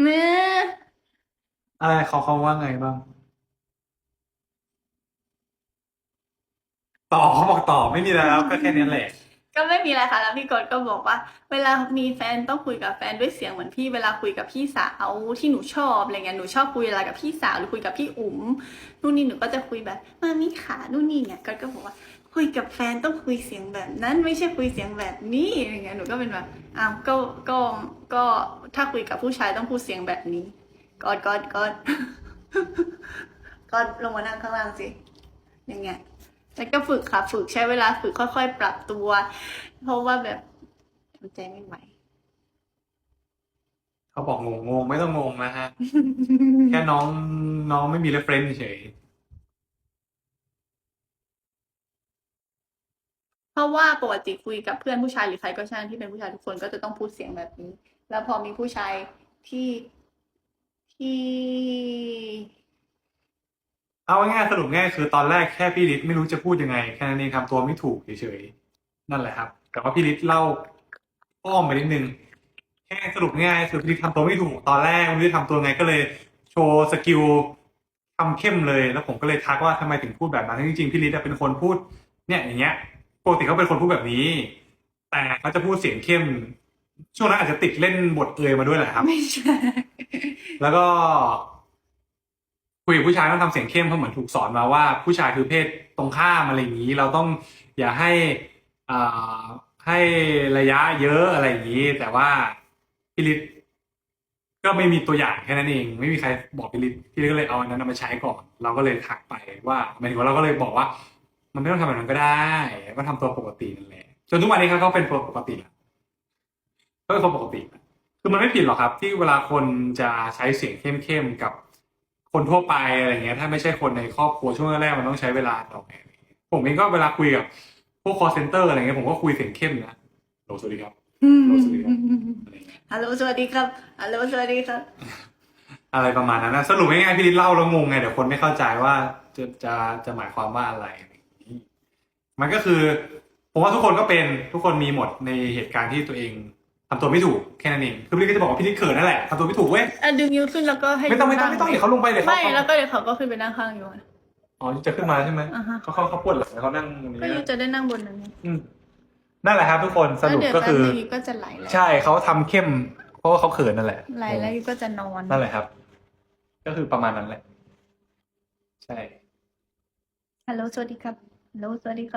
เนื้ออะไรเขาเขาว่าไงบ้าง ต่อเขาบอกต่อไม่มีอะไรแล้วก็แค่นี้แหละ ก็ไม่มีอะไรค่ะแล้วพี่กดก็บอกว่า เวลามีแฟนต้องคุยกับแฟนด้วยเสียงเหมือนพี่เวลาคุยกับพี่สาวที่หนูชอบอะไรเงี้ยหนูชอบคุยอะไรกับพี่สาวหรือคุยกับพี่อุ๋มนู่นนี่หนูก็จะคุยแบบมามีขานู่นนี่เนี่ยก็ก็บอกว่า คุยกับแฟนต้องคุยเสียงแบบนั้นไม่ใช่คุยเสียงแบบนี้อะไรเงี้ยหนูก็เป็นแบบอ้าวก็ก็ก็ถ้าคุยกับผู้ชายต้องพูดเสียงแบบนี้กอดกอดกอดกอดลงมานั่งข้างล่างสิอย่างเงี้ยแล้วก็ฝึกค่ะ ฝึกใช้เวลาฝึกค่อยๆ ปรับตัว เพราะว่าแบบทำใจไม่ไหวเขาบอกงงงงไม่ต้องงงนะฮะ แค่น้องน้องไม่มีเรฟเฟรนซ์เฉย เพราะว่าปกติคุยกับเพื่อนผู้ชายหรือใครก็ช่างที่เป็นผู้ชายทุกคนก็จะต้องพูดเสียงแบบนี้ แล้วพอมีผู้ชายที่ที่เอาง่ายๆสรุปง่ายคือตอนแรกแค่พี่ฤทธิ์ไม่รู้จะพูดยังไงแค่นั้นเองทำตัวไม่ถูกเฉยๆนั่นแหละครับ แต่ว่าพี่ฤทธิ์เล่าอ้อมไปนิดนึงแค่สรุปง่ายคือพี่ฤทธิ์ทำตัวไม่ถูกตอนแรกไม่รู้จะทำตัวไงก็เลย โชว์สกิลทำเข้มเลยแล้วผมก็เลยทักว่าทำไมถึงพูดแบบนั้นจริงๆพี่ฤทธิ์เป็นคนพูด เนี่ยอย่างเงี้ย ปกติเขาเป็นคนพูดแบบนี้ แต่เขาจะพูดเสียงเข้ม ช่วงนั้นอาจจะติดเล่นบทเอยมาด้วยแหละครับ ไม่ใช่ แล้วก็คุยกับผู้ชายต้องทำเสียงเข้มเพราะเหมือนถูกสอนมาว่า ผู้ชายคือเพศตรงข้ามอะไรอย่างนี้ เราต้องอย่าให้อ่าให้ระยะเยอะอะไรอย่างนี้ แต่ว่าพิลิตก็ไม่มีตัวอย่างแค่นั้นเอง ไม่มีใครบอกพิลิตพิลิตก็เลยเอาอันนั้นเอามาใช้ก่อน เราก็เลยทักไปว่าหมายถึงว่าเราก็เลยบอกว่า มันไม่ต้องทำแบบนั้นก็ได้ก็ทำตัวปกตินั่นแหละ จนทุกวันนี้เขาก็เป็นตัวปกติแล้วก็เป็นคนปกติแล้วคือมันไม่ผิดหรอกครับ ที่เวลาคนจะใช้เสียงเข้มๆกับคนทั่วไปอะไรเงี้ย ถ้าไม่ใช่คนในครอบครัวช่วงแรกๆมันต้องใช้เวลาต่อไปผมเองก็เวลาคุยกับพวก call center อะไรเงี้ยผมก็คุยเสียงเข้มนะโหลสวัสดีครับอะไรเงี้ยฮัลโหลสวัสดีครับฮัลโหลสวัสดีครับ อะไรประมาณนั้นนะสรุปง่ายๆพี่ลิศเล่าแล้วงงไงเดี๋ยวคนไม่เข้าใจว่าจะจะจะหมายความว่าอะไร มันก็คือผมว่าทุกคนก็เป็นทุกคนมีหมดในเหตุการณ์ที่ตัวเองทำตัวไม่ถูกแค่นั้นเองคือพี่ลิศก็จะบอกว่าพี่ลิศเขินนั่นแหละทำตัวไม่ถูกเว้ยอะดึงนิ้วขึ้นแล้วก็ให้ไม่ต้องไม่ต้องไม่ต้องเดี๋ยวเขาลงไปเดี๋ยวเขาไม่แล้วก็เดี๋ยวเขาก็ขึ้นไปนั่งข้างอยู่อะอ๋อจะขึ้นมาใช่ไหมอ่าฮะเขาเขาเขาปวดหลังเขานั่งตรงนี้ก็ยูจะได้นั่งบนนั้นไงอืมนั่นแหละครับทุกคนสรุปแล้วเดี๋ยวก็แป๊บคือนึงยูก็จะไหลแล้วใช่เขาทำเข้ม เพราะว่าเขาเขินนั่นแหละไหลแล้วยูก็จะนอนนั่นแหละครับ ก็คือประมาณนั้นแหละ ใช่ ฮัลโหลสวัสดีครับฮัลโหลสวัสดีครับ